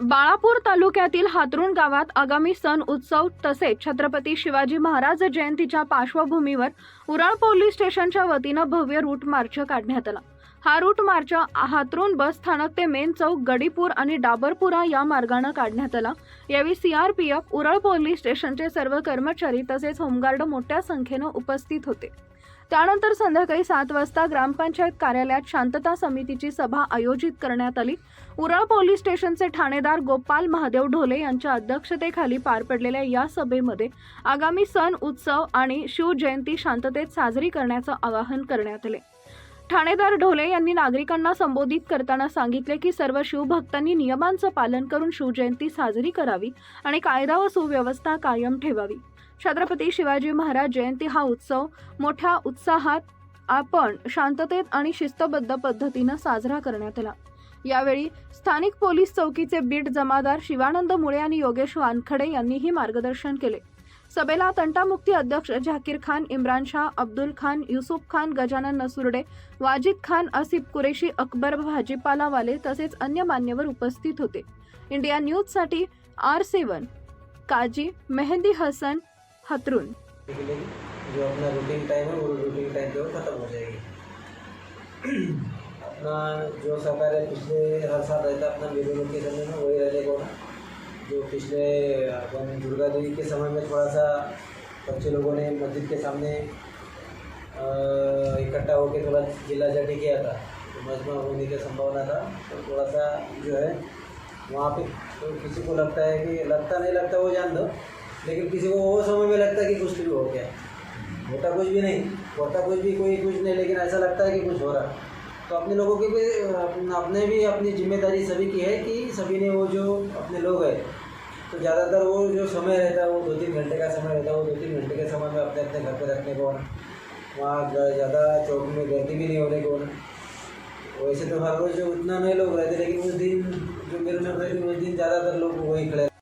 बाळापूर तालुक्यातील हातरुण गावात आगामी सण उत्सव तसेच छत्रपती शिवाजी महाराज जयंतीच्या पार्श्वभूमीवर उराळ पोलीस स्टेशनच्या वतीनं भव्य रूट मार्च काढण्यात आला. हा रूट मार्च हातरुण बस स्थानक ते मेन चौक गडीपूर आणि डाबरपुरा या मार्गानं काढण्यात आला. यावेळी सीआरपीएफ उरळ पोलीस स्टेशनचे सर्व कर्मचारी तसेच होमगार्ड मोठ्या संख्येनं उपस्थित होते. त्यानंतर संध्याकाळी सात वाजता ग्रामपंचायत कार्यालयात शांतता समितीची सभा आयोजित करण्यात आली. उरळ पोलीस स्टेशनचे ठाणेदार गोपाल महादेव ढोले यांच्या अध्यक्षतेखाली पार पडलेल्या या सभेमध्ये आगामी सण उत्सव आणि शिवजयंती शांततेत साजरी करण्याचं आवाहन करण्यात आले. ठाणेदार ढोले यांनी नागरिकांना संबोधित करताना सांगितले की सर्व शिवभक्तांनी नियमांचं पालन करून शिवजयंती साजरी करावी आणि कायदा व सुव्यवस्था कायम ठेवावी. छत्रपती शिवाजी महाराज जयंती हा उत्सव मोठ्या उत्साहात आपण शांततेत आणि शिस्तबद्ध पद्धतीनं साजरा करण्यात आला. यावेळी स्थानिक पोलीस चौकीचे बीट जमादार शिवानंद मुळे आणि योगेश वानखडे यांनीही मार्गदर्शन केले. सभेला तंटामुक्ती अध्यक्ष झाकीर खान इम्रान शाह अब्दुल खान युसुफ खान गजानन नसुर्डे वाजिद खान आसिफ कुरेशी अकबर भाजीपालावाले तसेच अन्य मान्यवर उपस्थित होते. इंडिया न्यूजसाठी आर सेवन काजी मेहंदी हसन हतरून. जो अपना रूटीन टाइम है वो रूटीन टाइम जो है ख़त्म हो जाएगी अपना जो सरकार है पिछले हर साल रहता है अपना मेरे के समय में वही रहने को ना जो पिछले अपन दुर्गा देवी के समय में थोड़ा सा बच्चे लोगों ने मस्जिद के सामने इकट्ठा होकर थोड़ा जिला जाटी किया था तो मजमा होने की संभावना था तो थोड़ा सा जो है, वहाँ पे तो किसी को लगता है कि, लगता नहीं लगता वो जान दो, लेकिन किसी को वो समय में लगता है कि कुछ भी हो गया। होता कुछ भी नहीं होता कुछ भी कोई कुछ नहीं, लेकिन ऐसा लगता है कि कुछ हो रहा। तो अपने लोगों की भी अपने भी अपनी ज़िम्मेदारी सभी की है कि सभी ने वो जो अपने लोग हैं तो ज़्यादातर वो जो समय रहता है, वो दो तीन घंटे का समय रहता है, वो दो तीन घंटे के समय में अपने अपने घर पर रखने को वहाँ ज़्यादा चौक में गर्दी भी नहीं होने को। वैसे तो हर रोज़ उतना नहीं लोग रहते, लेकिन उस दिन जो मेरे में उस दिन ज़्यादातर लोग वहीं खड़े